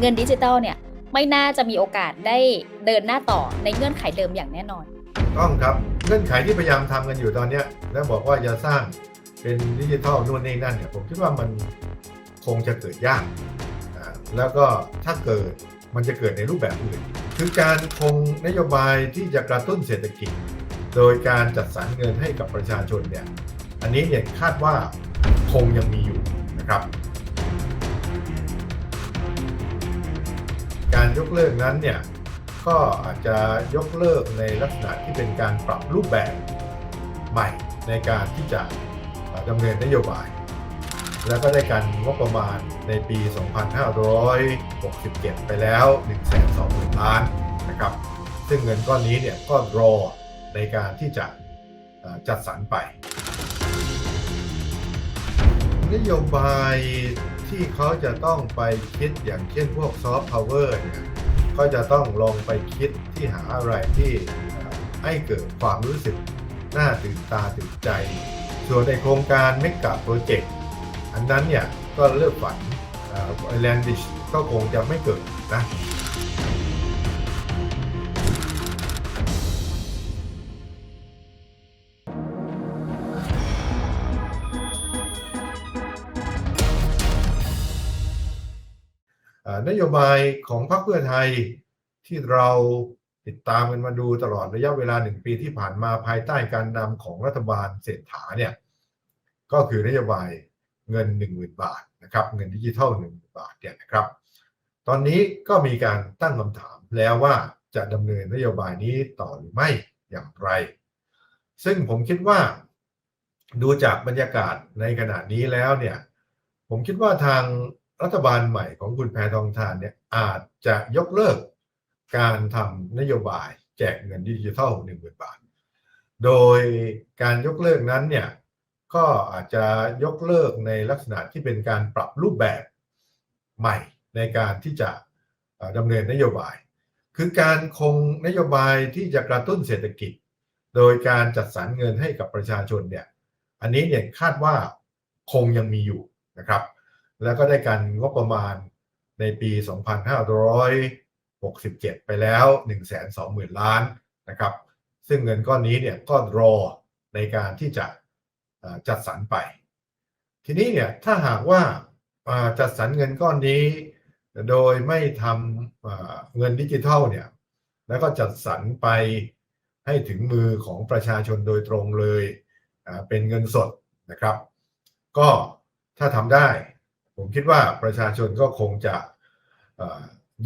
เงินดิจิทัลเนี่ยไม่น่าจะมีโอกาสได้เดินหน้าต่อในเงื่อนไขเดิมอย่างแน่นอน ต้องครับเงื่อนไขที่พยายามทำกันอยู่ตอนเนี้แล้วบอกว่าจะสร้างเป็นดิจิทัลนู่นนี่นั่นเนี่ยผมคิดว่ามันคงจะเกิดยากอ่าแล้วก็ถ้าเกิดมันจะเกิดในรูปแบบอื่น คือการคงนโยบายที่จะกระตุ้นเศรษฐกิจ โดยการจัดสรรเงินให้กับประชาชนเนี่ยอันนี้เนี่ยคาดว่าคงยังมีอยู่นะครับ การยกเลิกนั้นเนี่ยก็อาจจะยกเลิกในลักษณะที่เป็นการปรับรูปแบบใหม่ในการที่จะเอ่อดำเนินนโยบาย แล้วก็ได้การงบประมาณในปี 2567 ไปแล้ว 120,000 ล้านนะครับ ซึ่งเงินก้อนนี้เนี่ยก็รอในการที่จะจัดสรรไป นโยบายที่เขาจะต้องไปคิดอย่างเช่นพวกซอฟต์พาวเวอร์เนี่ยก็จะต้องลองไปคิดที่หาอะไรที่ให้เกิดความรู้สึกน่าตื่นตาตื่นใจ ส่วนในโครงการเมกะโปรเจกต์อันนั้นเนี่ยก็เลิกฝันไอแลนดิชก็คงจะไม่เกิดนะ นโยบายของพรรคเพื่อไทยที่เราติดตามกันมาดูตลอดระยะเวลาหนึ่งปีที่ผ่านมาภายใต้การนำของรัฐบาลเศรษฐาเนี่ยก็คือนโยบายเงิน 1 0,000 บาทนะครับเงินดิจิทัล1 0 0 0 บาทเนี่ยนะครับ ตอนนี้ก็มีการตั้งคำถามแล้วว่าจะดำเนินนโยบายนี้ต่อหรือไม่อย่างไร ซึ่งผมคิดว่า ดูจากบรรยากาศในขณะนี้แล้วเนี่ยผมคิดว่าทาง รัฐบาลใหม่ของคุณแพทองทานเนี่ยอาจจะยกเลิกการทำนโยบายแจกเงินดิจิทัล1 0,000บาท โดยการยกเลิกนั้นเนี่ยก็อาจจะยกเลิกในลักษณะที่เป็นการปรับรูปแบบใหม่ในการที่จะดำเนินนโยบาย คือการคงนโยบายที่จะกระตุ้นเศรษฐกิจ โดยการจัดสรรเงินให้กับประชาชนเนี่ยอันนี้เนี่ยคาดว่าคงยังมีอยู่นะครับ แล้วก็ได้การงบประมาณในปี 2567 ไปแล้ว 120,000 ล้านนะครับ ซึ่งเงินก้อนนี้เนี่ยก็รอในการที่จะจัดสรรไป ทีนี้เนี่ยถ้าหากว่าจัดสรรเงินก้อนนี้ โดยไม่ทำเงินดิจิทัลเนี่ยแล้วก็จัดสรรไปให้ถึงมือของประชาชนโดยตรงเลยเป็นเงินสดนะครับ ก็ถ้าทำได้ ผมคิดว่าประชาชนก็คงจะ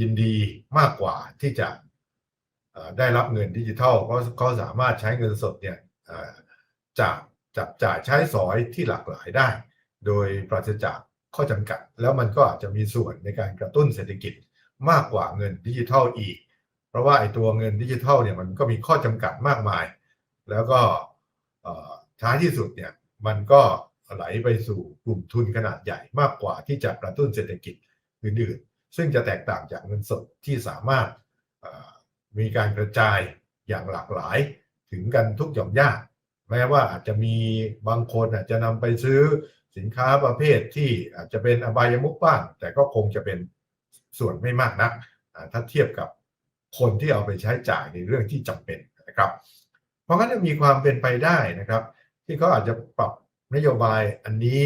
ยินดีมากกว่าที่จะได้รับเงินดิจิทัลเพราะเขาสามารถใช้เงินสดเนี่ยจากจับจ่ายใช้สอยที่หลากหลายได้ โดยปราศจากข้อจำกัด แล้วมันก็อาจจะมีส่วนในการกระตุ้นเศรษฐกิจมากกว่าเงินดิจิทัลอีก เพราะว่าไอ้ตัวเงินดิจิทัลเนี่ยมันก็มีข้อจำกัดมากมาย แล้วก็ท้ายที่สุดเนี่ยมันก็ ไหลไปสู่กลุ่มทุนขนาดใหญ่มากกว่าที่จะกระตุ้นเศรษฐกิจอื่นๆ ซึ่งจะแตกต่างจากเงินสดที่สามารถมีการกระจายอย่างหลากหลายถึงกันทุกหย่อมย่าแม้ว่าอาจจะมีบางคนอาจจะนำไปซื้อสินค้าประเภทที่อาจจะเป็นอบายมุกบ้าง แต่ก็คงจะเป็นส่วนไม่มากนัก ถ้าเทียบกับคนที่เอาไปใช้จ่ายในเรื่องที่จำเป็นนะครับ เพราะงั้นจะมีความเป็นไปได้นะครับ ที่เขาอาจจะปรับ นโยบายอันนี้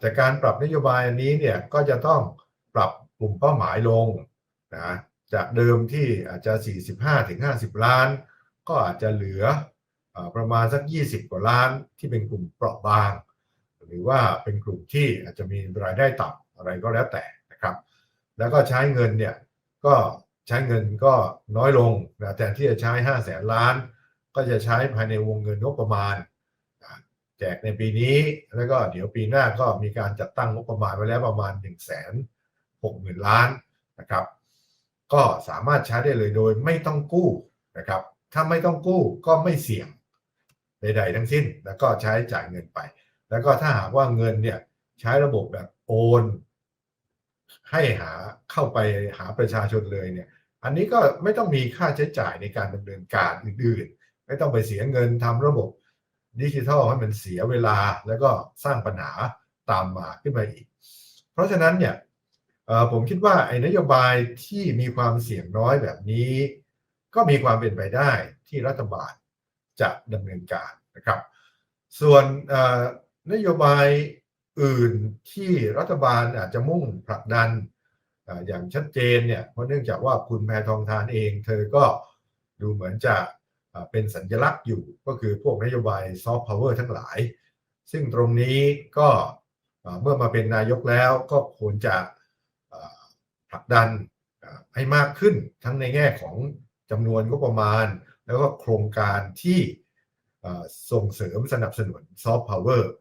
แต่การปรับนโยบายอันนี้เนี่ยก็จะต้องปรับกลุ่มเป้าหมายลงนะจากเดิมที่อาจจะ 45-50 ล้าน ก็อาจจะเหลืออประมาณสัก 20 กว่าล้านที่เป็นกลุ่มเปราะบาง หรือว่าเป็นกลุ่มที่อาจจะมีรายได้ต่ำอะไรก็แล้วแต่นะครับ แล้วก็ใช้เงินเนี่ยก็ใช้เงินก็น้อยลงนะแทนที่จะใช้ 5 0 0แสนล้าน ก็จะใช้ภายในวงเงินงบประมาณ แจกในปีนี้แล้วก็เดี๋ยวปีหน้าก็มีการจัดตั้งงบประมาณไว้แล้วประมาณ 1 6 0 0 0 0 ล้านนะครับ ก็สามารถใช้ได้เลยโดยไม่ต้องกู้นะครับ ถ้าไม่ต้องกู้ก็ไม่เสี่ยงใดๆทั้งสิ้น แล้วก็ใช้จ่ายเงินไป แล้วก็ถ้าหากว่าเงินเนี่ยใช้ระบบแบบโอน ให้หาเข้าไปหาประชาชนเลยเนี่ย อันนี้ก็ไม่ต้องมีค่าใช้จ่ายในการดำเนินการอื่นๆ ไม่ต้องไปเสียเงินทำระบบ ดิจิทัลให้มันเสียเวลาแล้วก็สร้างปัญหาตามมาขึ้นมาอีก เพราะฉะนั้นเนี่ยผมคิดว่าไอ้นโยบายที่มีความเสี่ยงน้อยแบบนี้ ก็มีความเป็นไปได้ที่รัฐบาลจะดำเนินการนะครับ ส่วนนโยบายอื่นที่รัฐบาลอาจจะมุ่งผลักดันเอ่ออย่างชัดเจนเนี่ยเพราะเนื่องจากว่าคุณแพทองทานเอง เธอก็ดูเหมือนจะ เป็นสัญลักษณ์อยู่ก็คือพวกนโยบายซอฟต์พาวเวอร์ทั้งหลาย ซึ่งตรงนี้ก็เมื่อมาเป็นนายกแล้วก็ควรจะผลักดันให้มากขึ้นทั้งในแง่ของจำนวนงบประมาณ แล้วก็โครงการที่ส่งเสริมสนับสนุนซอฟต์พาวเวอร์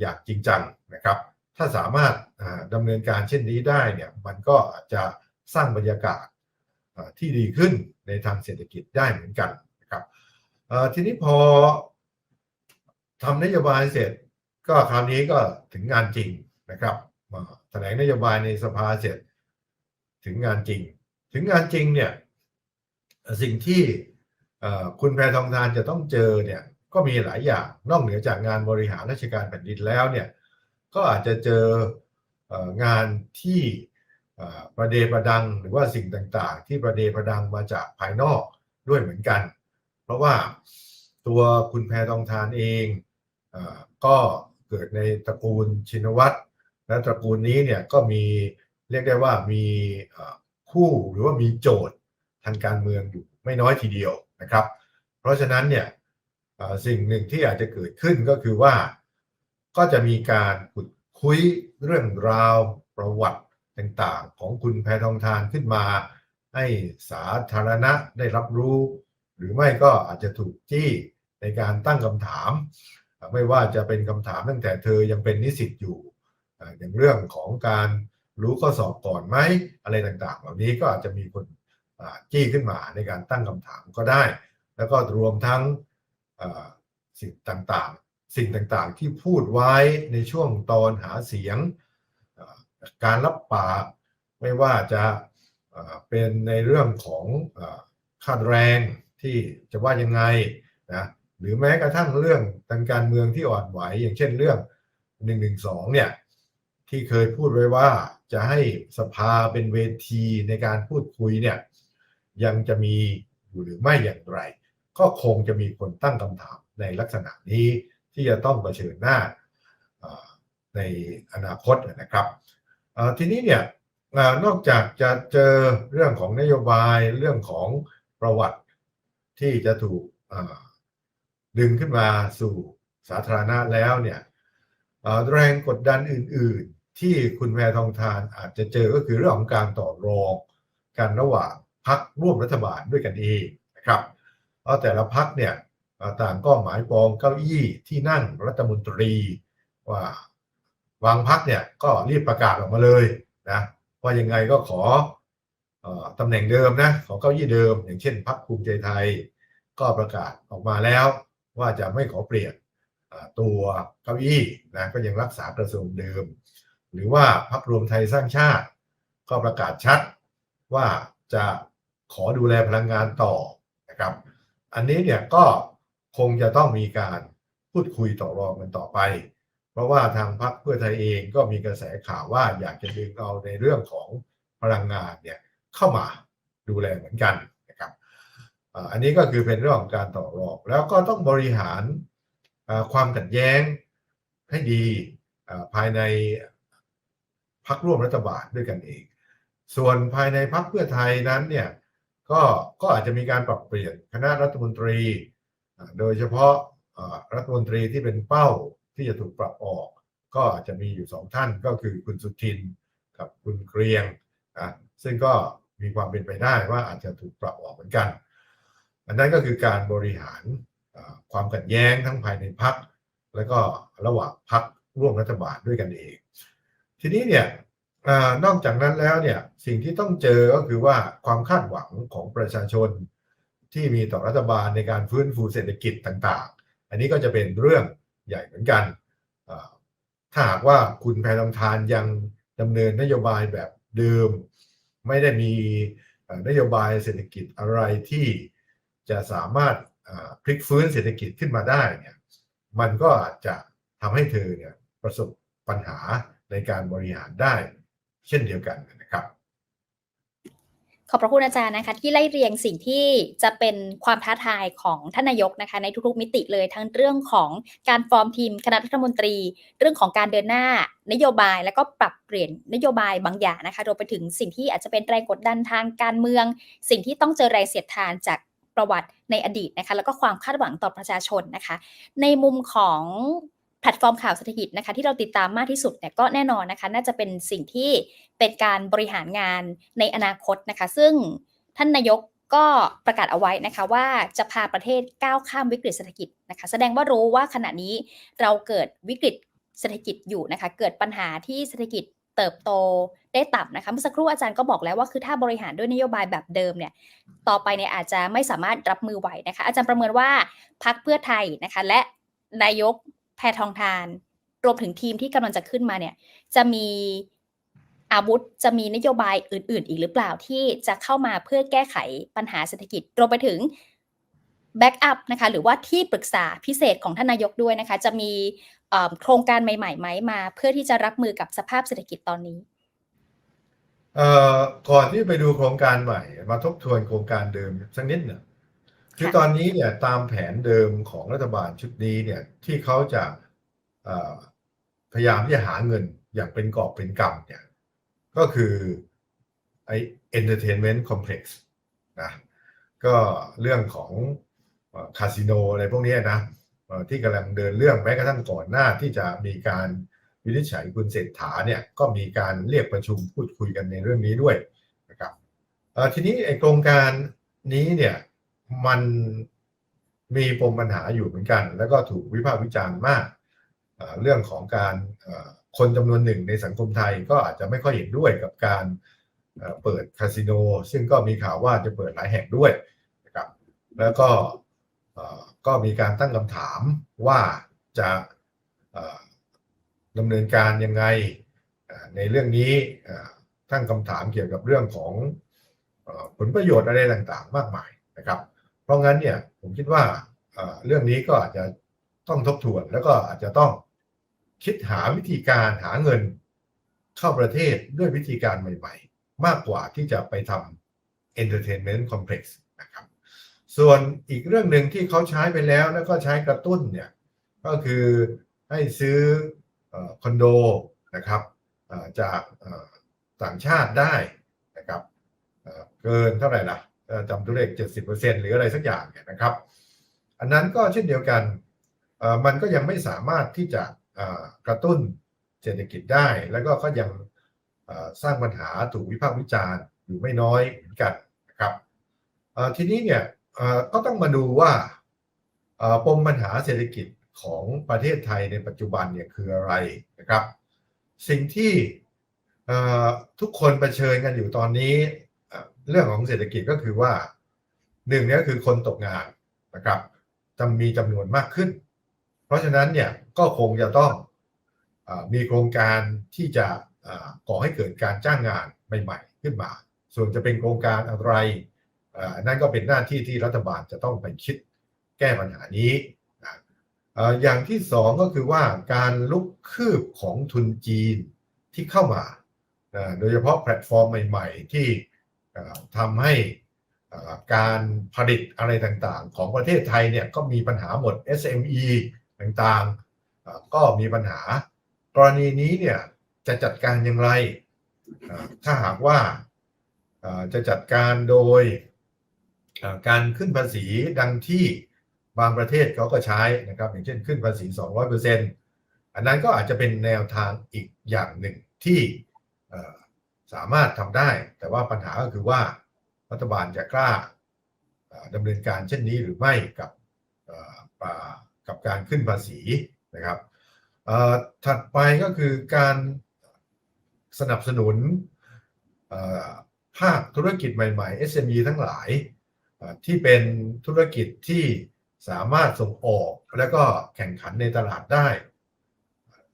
อย่างจริงจังนะครับ ถ้าสามารถดำเนินการเช่นนี้ได้เนี่ยมันก็อาจจะสร้างบรรยากาศ ที่ดีขึ้นในทางเศรษฐกิจได้เหมือนกันนะครับทีนี้พอทำนโยบายเสร็จ ก็คราวนี้ก็ถึงงานจริงนะครับแถลงนโยบายในสภาเสร็จ ถึงงานจริง ถึงงานจริงเนี่ยสิ่งที่คุณแพรทองทานจะต้องเจอเนี่ยก็มีหลายอย่างนอกเหนือจากงานบริหารราชการแผ่นดินแล้วเนี่ยก็อาจจะเจองานที่ ประเดประดังหรือว่าสิ่งต่างๆ ที่ประเดประดังมาจากภายนอกด้วยเหมือนกัน เพราะว่าตัวคุณแพทองทานเองอก็เกิดในตระกูลชินวัตรและตระกูลนี้เนี่ยก็มีเรียกได้ว่ามีคู่หรือว่ามีโจทย์ทางการเมืองอยู่ไม่น้อยทีเดียวนะครับ เพราะฉะนั้นเนี่ยสิ่งหนึ่งที่อาจจะเกิดขึ้นก็คือว่าก็จะมีการขุดคุยเรื่องราวประวัติ ต่างๆ ของคุณแพทองทานขึ้นมา ให้สาธารณะได้รับรู้ หรือไม่ก็อาจจะถูกจี้ในการตั้งคำถาม ไม่ว่าจะเป็นคำถามตั้งแต่เธอยังเป็นนิสิตอยู่อย่างเรื่องของการรู้ข้อสอบก่อนไหมอะไรต่างๆ เหล่านี้ก็อาจจะมีคนจี้ขึ้นมาในการตั้งคำถามก็ได้ แล้วก็รวมทั้งสิ่งต่างๆ สิ่งต่างๆ ที่พูดไว้ในช่วงตอนหาเสียง การรับปากไม่ว่าจะเป็นในเรื่องของอาค่าแรงที่จะว่ายังไงนะหรือแม้กระทั่งเรื่องทางการเมืองที่อ่อนไหวอย่างเช่นเรื่อง112เนี่ยที่เคยพูดไว้ว่าจะให้สภาเป็นเวทีในการพูดคุยเนี่ยยังจะมีอยู่หรือไม่อย่างไร ก็คงจะมีคนตั้งคำถามในลักษณะนี้ที่จะต้องเผชิญหน้าในอนาคตนะครับ ทีนี้เนี่ยอนอกจากจะเจอเรื่องของนโยบายเรื่องของประวัติที่จะถูกดึงขึ้นมาสู่สาธารณะแล้วเนี่ยแรงกดดันอื่น ๆ ที่คุณแพทองทานอาจจะเจอก็คือเรื่องของการต่อรองกันระหว่างพักร่วมรัฐบาลด้วยกันเองนะครับเพราะแต่ละพักเนี่ยต่างก็หมายปองเก้าอี้ที่นั่งรัฐมนตรีว่า วางพักเนี่ยก็รีบประกาศออกมาเลยนะว่ายังไงก็ขอออตำแหน่งเดิมนะขอเก้าอี้เดิม อย่างเช่นพักภูมิใจไทย ก็ประกาศออกมาแล้ว ว่าจะไม่ขอเปลี่ยนตัวเก้าอี้นะก็ยังรักษากระทรวงเดิม หรือว่าพักรวมไทยสร้างชาติ ก็ประกาศชัดว่าจะขอดูแลพลังงานต่อนะครับ อันนี้เนี่ยก็คงจะต้องมีการพูดคุยต่อรองกันต่อไป เพราะว่าทางพรรคเพื่อไทยเองก็มีกระแสข่าวว่าอยากจะดึงเอาในเรื่องของพลังงานเนี่ยเข้ามาดูแลเหมือนกันนะครับอันนี้ก็คือเป็นเรื่องของการต่อรองแล้วก็ต้องบริหารความขัดแย้งให้ดีภายในพรรคร่วมรัฐบาลด้วยกันเอง ส่วนภายในพรรคเพื่อไทยนั้นเนี่ยก็ก็อาจจะมีการปรับเปลี่ยนคณะรัฐมนตรี โดยเฉพาะรัฐมนตรีที่เป็นเป้า ที่จะถูกปรับออก ก็อาจจะมีอยู่สองท่านก็คือคุณสุทินกับคุณเกรียงนะซึ่งก็มีความเป็นไปได้ว่าอาจจะถูกปรับออกเหมือนกัน อันนั้นก็คือการบริหารความขัดแย้งทั้งภายในพัก แล้วก็ระหว่างพักร่วมรัฐบาลด้วยกันเอง ทีนี้เนี่ยอนอกจากนั้นแล้วเนี่ยสิ่งที่ต้องเจอก็คือว่าความคาดหวังของประชาชนที่มีต่อรัฐบาลในการฟื้นฟูเศรษฐกิจต่างๆ อันนี้ก็จะเป็นเรื่อง ใหญ่เหมือนกันถ้าหากว่าคุณแพทองทานยังดำเนินนโยบายแบบเดิม ไม่ได้มีนโยบายเศรษฐกิจอะไรที่จะสามารถพลิกฟื้นเศรษฐกิจขึ้นมาได้เนี่ยมันก็อาจจะทำให้เธอเนี่ยประสบปัญหาในการบริหารได้เช่นเดียวกัน ขอบพระคุณอาจารย์นะคะ ที่ไล่เรียงสิ่งที่จะเป็นความท้าทายของท่านนายกนะคะ ในทุกๆมิติเลยทั้งเรื่องของการฟอร์มทีมคณะรัฐมนตรี เรื่องของการเดินหน้านโยบาย แล้วก็ปรับเปลี่ยนนโยบายบางอย่างนะคะรวมไปถึงสิ่งที่อาจจะเป็นแรงกดดันทางการเมือง สิ่งที่ต้องเจอแรงเสียดทานจากประวัติในอดีตนะคะ แล้วก็ความคาดหวังต่อประชาชนนะคะ ในมุมของ แพลตฟอร์มข่าวเศรษฐกิจนะคะที่เราติดตามมากที่สุดเนี่ยก็แน่นอนนะคะ น่าจะเป็นสิ่งที่เป็นการบริหารงานในอนาคตนะคะ ซึ่งท่านนายกก็ประกาศเอาไว้นะคะว่าจะพาประเทศก้าวข้ามวิกฤตเศรษฐกิจนะคะ แสดงว่ารู้ว่าขณะนี้เราเกิดวิกฤตเศรษฐกิจอยู่นะคะ เกิดปัญหาที่เศรษฐกิจเติบโตได้ต่ำนะคะเมื่อสักครู่อาจารย์ก็บอกแล้วว่าคือถ้าบริหารด้วยนโยบายแบบเดิมเนี่ยต่อไปเนี่ยอาจจะไม่สามารถรับมือไหวนะคะ อาจารย์ประเมินว่าพักเพื่อไทยนะคะ และนายก พทองทาน รวมถึงทีมที่กำลังจะขึ้นมาเนี่ย จะมีอาวุธจะมีนโยบายอื่น ๆ อีกหรือเปล่าที่จะเข้ามาเพื่อแก้ไขปัญหาเศรษฐกิจรวมไปถึงแบ็กอัพนะคะหรือว่าที่ปรึกษาพิเศษของท่านนายกด้วยนะคะ จะมีโครงการใหม่ๆไหมมา เพื่อที่จะรับมือกับสภาพเศรษฐกิจตอนนี้ก่อนที่ไปดูโครงการใหม่ มาทบทวนโครงการเดิมสักนิดหนึ่ง คือตอนนี้เนี่ยตามแผนเดิมของรัฐบาลชุดนี้เนี่ยที่เขาจะพยายามที่จะหาเงินอย่างเป็นกอบเป็นกำเนี่ยก็คือไอ้ entertainment complex นะก็เรื่องของคาสิโนอะไรพวกนี้นะที่กำลังเดินเรื่องแม้กระทั่งก่อนหน้าที่จะมีการวินิจฉัยคุณเศรษฐาเนี่ยก็มีการเรียกประชุมพูดคุยกันในเรื่องนี้ด้วยนะครับทีนี้ไอโครงการนี้เนี่ย มันมีปมปัญหาอยู่เหมือนกัน แล้วก็ถูกวิพากษ์วิจารณ์มาก เรื่องของการคนจำนวนหนึ่งในสังคมไทยก็อาจจะไม่ค่อยเห็นด้วยกับการเปิดคาสิโน ซึ่งก็มีข่าวว่าจะเปิดหลายแห่งด้วยนะครับแล้วก็ก็มีการตั้งคำถามว่าจะดำเนินการยังไงในเรื่องนี้ตั้งคำถามเกี่ยวกับเรื่องของผลประโยชน์อะไรต่างๆ มากมายนะครับ ราะงั้นเนี่ยผมคิดว่าเรื่องนี้ก็อาจจะต้องทบทวนแล้วก็อาจจะต้องคิดหาวิธีการหาเงินเข้าประเทศด้วยวิธีการใหม่ๆ มากกว่าที่จะไปทำ entertainment complex นะครับ ส่วนอีกเรื่องหนึ่งที่เขาใช้ไปแล้วแล้วก็ใช้กระตุ้นเนี่ยก็คือให้ซื้อคอนโดนะครับจากต่างชาติได้นะครับเกินเท่าไหร่ล่ะ จำตัวเลข 70%หรืออะไรสักอย่างเนี่ยนะครับ อันนั้นก็เช่นเดียวกันมันก็ยังไม่สามารถที่จะกระตุ้นเศรษฐกิจได้ แล้วก็ก็ยังสร้างปัญหาถูกวิพากษ์วิจารณ์อยู่ไม่น้อยเหมือนกันนะครับทีนี้เนี่ยก็ต้องมาดูว่าปมปัญหาเศรษฐกิจของประเทศไทยในปัจจุบันเนี่ยคืออะไรนะครับ สิ่งที่ทุกคนเผชิญกันอยู่ตอนนี้ เรื่องของเศรษฐกิจก็คือว่าหนึ่งเนี่ยคือคนตกงานนะครับจะมีจำนวนมากขึ้น เพราะฉะนั้นเนี่ยก็คงจะต้องอมีโครงการที่จะก่อให้เกิดการจ้างงานใหม่ ๆ ขึ้นมา ส่วนจะเป็นโครงการอะไรนั่นก็เป็นหน้าที่ที่รัฐบาลจะต้องไปคิดแก้ปัญหานี้อย่างที่สองก็คือว่าการลุกคืบของทุนจีนที่เข้ามา โดยเฉพาะแพลตฟอร์มใหม่ ๆ ที่ ทำให้การผลิตอะไรต่างๆ ของประเทศไทยเนี่ยก็มีปัญหาหมด SME ต่างๆ ก็มีปัญหา กรณีนี้เนี่ยจะจัดการอย่างไร ถ้าหากว่าจะจัดการโดยการขึ้นภาษีดังที่บางประเทศเขาก็ใช้นะครับ อย่างเช่นขึ้นภาษี 200%อันนั้นก็อาจจะเป็นแนวทางอีกอย่างหนึ่งที่ สามารถทำได้ แต่ว่าปัญหาก็คือว่ารัฐบาลจะกล้าเอ่อดำเนินการเช่นนี้หรือไม่กับกับการขึ้นภาษีนะครับถัดไปก็คือการสนับสนุนภาคธุรกิจใหม่ ๆ SME ทั้งหลายที่เป็นธุรกิจที่สามารถส่งออกแล้วก็แข่งขันในตลาดได้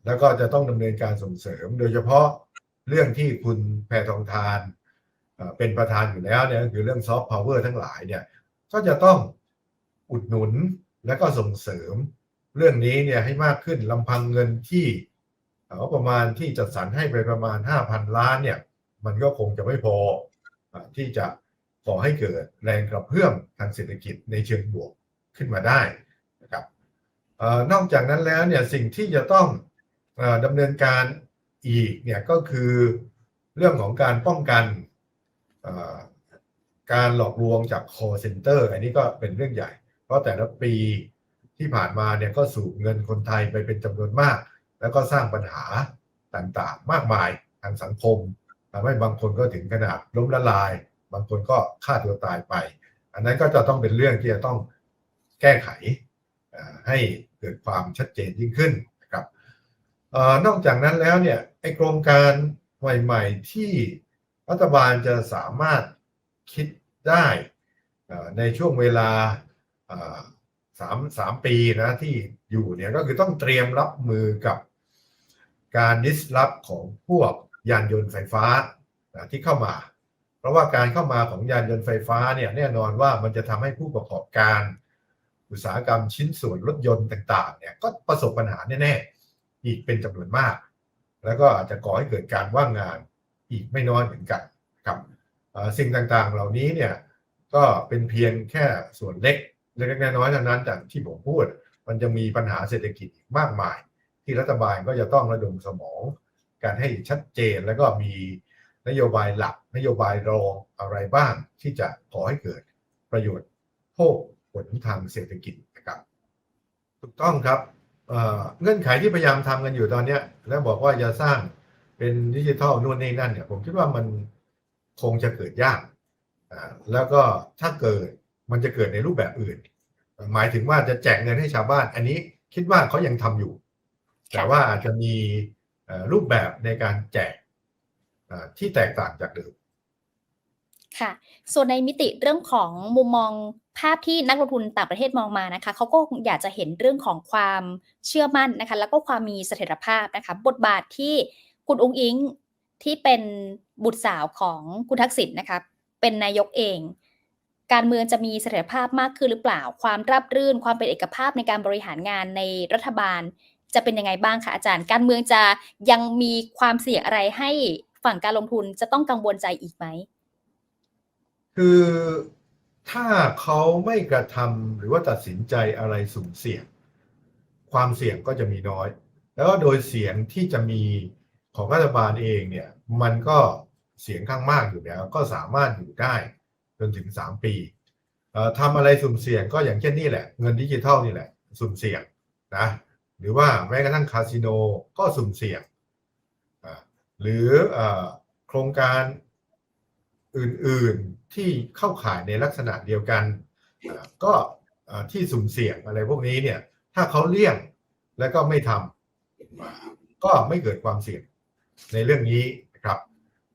แล้วก็จะต้องดำเนินการส่งเสริมโดยเฉพาะ เรื่องที่คุณแพทองทานเป็นประธานอยู่แล้วเนี่ยคือเรื่องซอฟต์พาวเวอร์ทั้งหลายเนี่ยก็จะต้องอุดหนุนและก็ส่งเสริมเรื่องนี้เนี่ยให้มากขึ้นลำพังเงินที่งบประมาณที่จัดสรรให้ไปประมาณ 5,000 ล้านเนี่ยมันก็คงจะไม่พอที่จะก่อให้เกิดแรงกระเพื่อมทางเศรษฐกิจในเชิงบวกขึ้นมาได้นะครับอนอกจากนั้นแล้วเนี่ยสิ่งที่จะต้องอดำเนินการ อีกเนี่ยก็คือเรื่องของการป้องกันการหลอกลวงจาก call center อันนี้ก็เป็นเรื่องใหญ่ เพราะแต่ละปีที่ผ่านมาเนี่ยก็สูบเงินคนไทยไปเป็นจำนวนมาก แล้วก็สร้างปัญหาต่างๆ มากมายทางสังคมทำให้บางคนก็ถึงขนาดล้มละลาย บางคนก็ฆ่าตัวตายไป อันนั้นก็จะต้องเป็นเรื่องที่จะต้องแก้ไขให้เกิดความชัดเจนยิ่งขึ้น อนอกจากนั้นแล้วเนี่ยไอโครงการใหม่ๆที่รัฐบาลจะสามารถคิดได้ในช่วงเวลาสามสามปีนะที่อยู่เนี่ยก็คือต้องเตรียมรับมือกับการดิสลอฟของพวกยานยนต์ไฟฟ้าที่เข้ามา เพราะว่าการเข้ามาของยานยนต์ไฟฟ้าเนี่ยแน่นอนว่ามันจะทำให้ผู้ประกอบการ อุตสาหกรรมชิ้นส่วนรถยนต์ต่างๆเนี่ยก็ประสบปัญหาแน่ๆ อีกเป็นจำนวนมาก แล้วก็อาจจะก่อให้เกิดการว่างงานอีกไม่น้อยเหมือนกันครับสิ่งต่างๆเหล่านี้เนี่ยก็เป็นเพียงแค่ส่วนเล็กเล็กน้อยเท่านั้นจากที่ผมพูด มันจะมีปัญหาเศรษฐกิจอีกมากมาย ที่รัฐบาลก็จะต้องระดมสมอง การให้ชัดเจนแล้วก็มีนโยบายหลัก นโยบายรองอะไรบ้างที่จะขอให้เกิดประโยชน์โภคผลทางเศรษฐกิจนะครับถูกต้องครับ เงื่อนไขที่พยายามทำกันอยู่ตอนเนี้ย แล้วบอกว่าจะสร้างเป็นดิจิทัลนู่นนี่นั่นเนี่ย ผมคิดว่ามันคงจะเกิดยากแล้วก็ถ้าเกิดมันจะเกิดในรูปแบบอื่น หมายถึงว่าจะแจกเงินให้ชาวบ้าน อันนี้คิดว่าเขายังทำอยู่ แต่ว่าอาจจะมีรูปแบบในการแจกที่แตกต่างจากเดิม ค่ะ ส่วนในมิติเรื่องของมุมมองภาพที่นักลงทุนต่างประเทศมองมานะคะเขาก็อยากจะเห็นเรื่องของความเชื่อมั่นนะคะ แล้วก็ความมีเสถียรภาพนะคะ บทบาทที่คุณอุ้งอิงที่เป็นบุตรสาวของคุณทักษิณนะคะ เป็นนายกเอง การเมืองจะมีเสถียรภาพมากขึ้นหรือเปล่า ความราบรื่น ความเป็นเอกภาพในการบริหารงานในรัฐบาล จะเป็นยังไงบ้างคะอาจารย์ การเมืองจะยังมีความเสี่ยงอะไรให้ฝั่งการลงทุนจะต้องกังวลใจอีกไหม คือถ้าเขาไม่กระทำหรือว่าตัดสินใจอะไรสุ่มเสี่ยง ความเสี่ยงก็จะมีน้อย แล้วก็โดยเสียงที่จะมีของรัฐบาลเองเนี่ยมันก็เสียงข้างมากอยู่แล้ว ก็สามารถอยู่ได้จนถึง 3 ปีทำอะไรสุ่มเสี่ยงก็อย่างเช่นนี่แหละ เงินดิจิทัลนี่แหละ สุ่มเสี่ยงนะหรือว่าแม้กระทั่งคาสิโนก็สุ่มเสี่ยง หรืออโครงการ อื่นๆที่เข้าข่ายในลักษณะเดียวกัน ก็ที่สุ่มเสี่ยงอะไรพวกนี้เนี่ย ถ้าเขาเลี่ยงแล้วก็ไม่ทำก็ไม่เกิดความเสี่ยงในเรื่องนี้นะครับ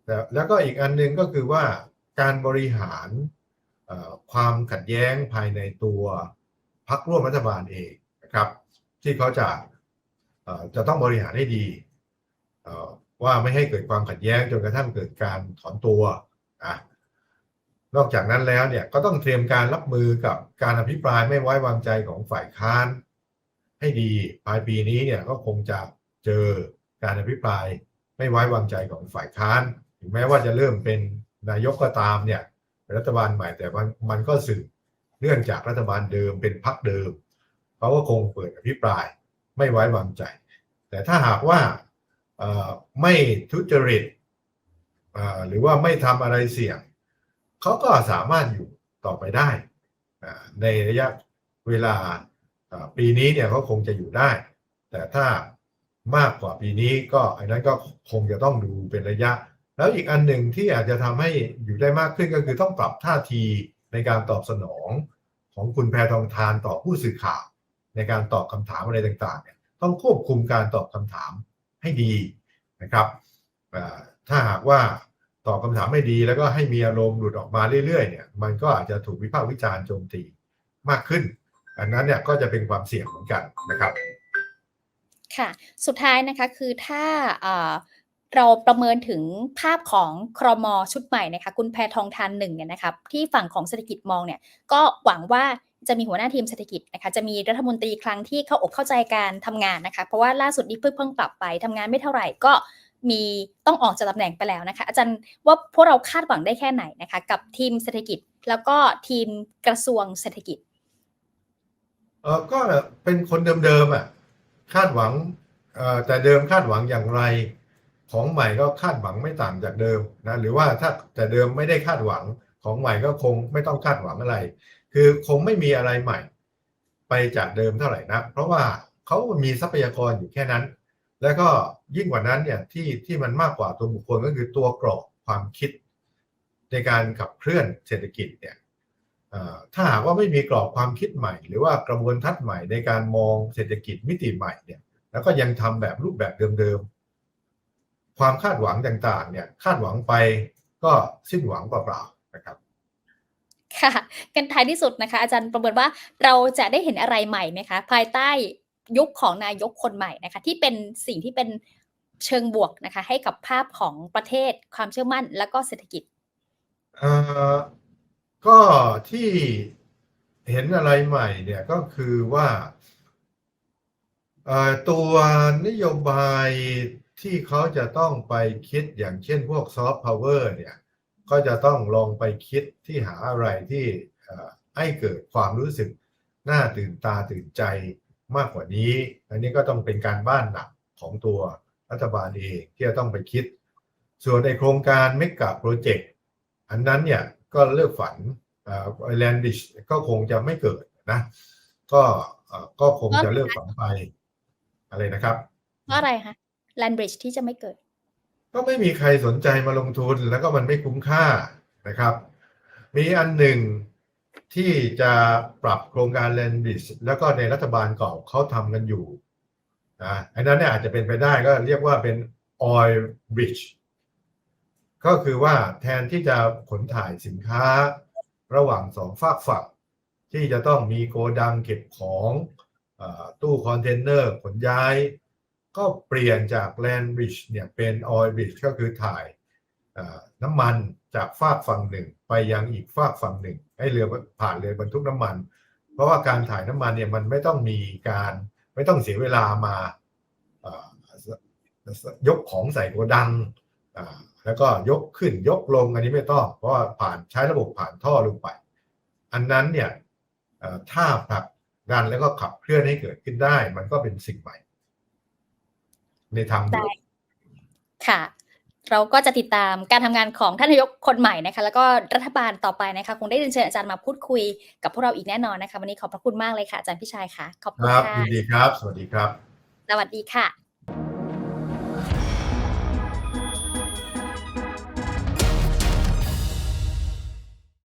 แต่แล้วก็อีกอันหนึงก็คือว่าการบริหารความขัดแย้งภายในตัวพักร่วมรัฐบาลเองนะครับ ที่เขาจะจะต้องบริหารให้ดีว่าไม่ให้เกิดความขัดแย้งจนกระทั่งเกิดการถอนตัว อะนอกจากนั้นแล้วเนี่ยก็ต้องเตรียมการรับมือกับการอภิปรายไม่ไว้วางใจของฝ่ายค้าน ให้ดีปลายปีนี้เนี่ยก็คงจะเจอการอภิปรายไม่ไว้วางใจของฝ่ายค้าน ถึงแม้ว่าจะเริ่มเป็นนายกก็ตามเนี่ยรัฐบาลใหม่แต่มันมันก็สืบเนื่องจากรัฐบาลเดิมเป็นพรรคเดิมเขาก็คงเปิดอภิปรายไม่ไว้วางใจ แต่ถ้าหากว่าไม่ทุจริต หรือว่าไม่ทำอะไรเสี่ยงเขาก็สามารถอยู่ต่อไปได้ ในระยะเวลาปีนี้เนี่ยเขาคงจะอยู่ได้ แต่ถ้ามากกว่าปีนี้ก็อันนั้นก็คงจะต้องดูเป็นระยะ แล้วอีกอันหนึ่งที่อาจจะทำให้อยู่ได้มากขึ้นก็คือต้องปรับท่าทีในการตอบสนองของคุณแพทองทานต่อผู้สื่อข่าว ในการตอบคำถามอะไรต่างๆเนี่ยต้องควบคุมการตอบคำถามให้ดีนะครับ ถ้าหากว่าตอบคำถามไม่ดีแล้วก็ให้มีอารมณ์หลุดออกมาเรื่อยๆเนี่ยมันก็อาจจะถูกวิพากษ์วิจารณ์โจมตีมากขึ้น อันนั้นเนี่ยก็จะเป็นความเสี่ยงเหมือนกันนะครับ ค่ะ สุดท้ายนะคะคือถ้าเราประเมินถึงภาพของครมชุดใหม่นะคะคุณแพทองทานหนึ่งเนี่ยนะครับที่ฝั่งของเศรษฐกิจมองเนี่ยก็หวังว่าจะมีหัวหน้าทีมเศรษฐกิจนะคะจะมีรัฐมนตรีครั้งที่เข้าอกเข้าใจการทำงานนะคะ เพราะว่าล่าสุดนี้เพิ่งเพิ่งปรับไปทำงานไม่เท่าไหร่ก็ มีต้องออกจากตำแหน่งไปแล้วนะคะ อาจารย์ว่าพวกเราคาดหวังได้แค่ไหนนะคะ กับทีมเศรษฐกิจแล้วก็ทีมกระทรวงเศรษฐกิจเออก็เป็นคนเดิมๆอะคาดหวังเอ่อแต่เดิมคาดหวังอย่างไร ของใหม่ก็คาดหวังไม่ต่างจากเดิมนะหรือว่าถ้าแต่เดิมไม่ได้คาดหวังของใหม่ก็คงไม่ต้องคาดหวังอะไร คือคงไม่มีอะไรใหม่ ไปจากเดิมเท่าไหร่นะเพราะว่าเขามีทรัพยากรอยู่แค่นั้น แล้วก็ยิ่งกว่านั้นเนี่ยที่ที่มันมากกว่าตัวบุคคลก็คือตัวกรอบความคิด ในการขับเคลื่อนเศรษฐกิจเนี่ยถ้าหากว่าไม่มีกรอบความคิดใหม่ หรือว่ากระบวนทัศน์ใหม่ในการมองเศรษฐกิจมิติใหม่เนี่ยแล้วก็ยังทำแบบรูปแบบเดิมๆ ความคาดหวังต่างๆ เนี่ยคาดหวังไปก็สิ้นหวังเปล่าๆนะครับค่ะกันท้ายที่สุดนะคะ อาจารย์ประเมินว่าเราจะได้เห็นอะไรใหม่ไหมคะ ภายใต้ ยุคของนายกคนใหม่นะคะที่เป็นสิ่งที่เป็นเชิงบวกนะคะให้กับภาพของประเทศความเชื่อมั่นแล้วก็เศรษฐกิจเอ่อก็ที่เห็นอะไรใหม่เนี่ยก็คือว่าเอ่อตัวนโยบายที่เขาจะต้องไปคิดอย่างเช่นพวกซอฟต์พาวเวอร์เนี่ยก็จะต้องลองไปคิดที่หาอะไรที่ให้เกิดความรู้สึกน่าตื่นตาตื่นใจ มากกว่านี้ อันนี้ก็ต้องเป็นการบ้านหนักของตัวรัฐบาลเองที่จะต้องไปคิด ส่วนในโครงการเมกะโปรเจกต์อันนั้นเนี่ยก็เลิกฝันแลนดิชก็คงจะไม่เกิดนะ ก็เอ่อก็คงจะเลิกฝันไปอะไรนะครับเพราะอะไรคะแลนบริดจ์ที่จะไม่เกิด ก็ไม่มีใครสนใจมาลงทุนแล้วก็มันไม่คุ้มค่านะครับ มีอันหนึ่ง ที่จะปรับโครงการแลนดิชแล้วก็ในรัฐบาลเก่าเขาทำกันอยู่นะอันนั้นเนี่ยอาจจะเป็นไปได้ก็เรียกว่าเป็น oil bridge ก็คือว่าแทนที่จะขนถ่ายสินค้าระหว่างสองฝากฝั่งที่จะต้องมีโกดังเก็บของอตู้คอนเทนเนอร์ขนย้าย ก็เปลี่ยนจาก land bridge เนี่ยเป็น oil bridge ก็คือถ่ายน้ำมัน จากฝากฝั่งหนึ่ง ไปยังอีกฝากฝั่งหนึ่ง ให้เรือผ่านเรือบรรทุกน้ำมัน เพราะว่าการถ่ายน้ำมันเนี่ยมันไม่ต้องมีการไม่ต้องเสียเวลามายกของใส่โกดังแล้วก็ยกขึ้นยกลงอันนี้ไม่ต้อง เพราะผ่านใช้ระบบผ่านท่อลงไป อันนั้นเนี่ยเอ่อถ้าผลักดันแล้วก็ขับเคลื่อนให้เกิดขึ้นได้ มันก็เป็นสิ่งใหม่ ในทางบวกค่ะ เราก็จะติดตามการทำงานของท่านนายกคนใหม่นะคะ แล้วก็รัฐบาลต่อไปนะคะ คงได้เรียนเชิญอาจารย์มาพูดคุยกับพวกเราอีกแน่นอนนะคะ วันนี้ขอบพระคุณมากเลยค่ะอาจารย์พิชัยค่ะ ขอบคคุณรับค่ะยินดีครับ สวัสดีครับ สวัสดีค่ะ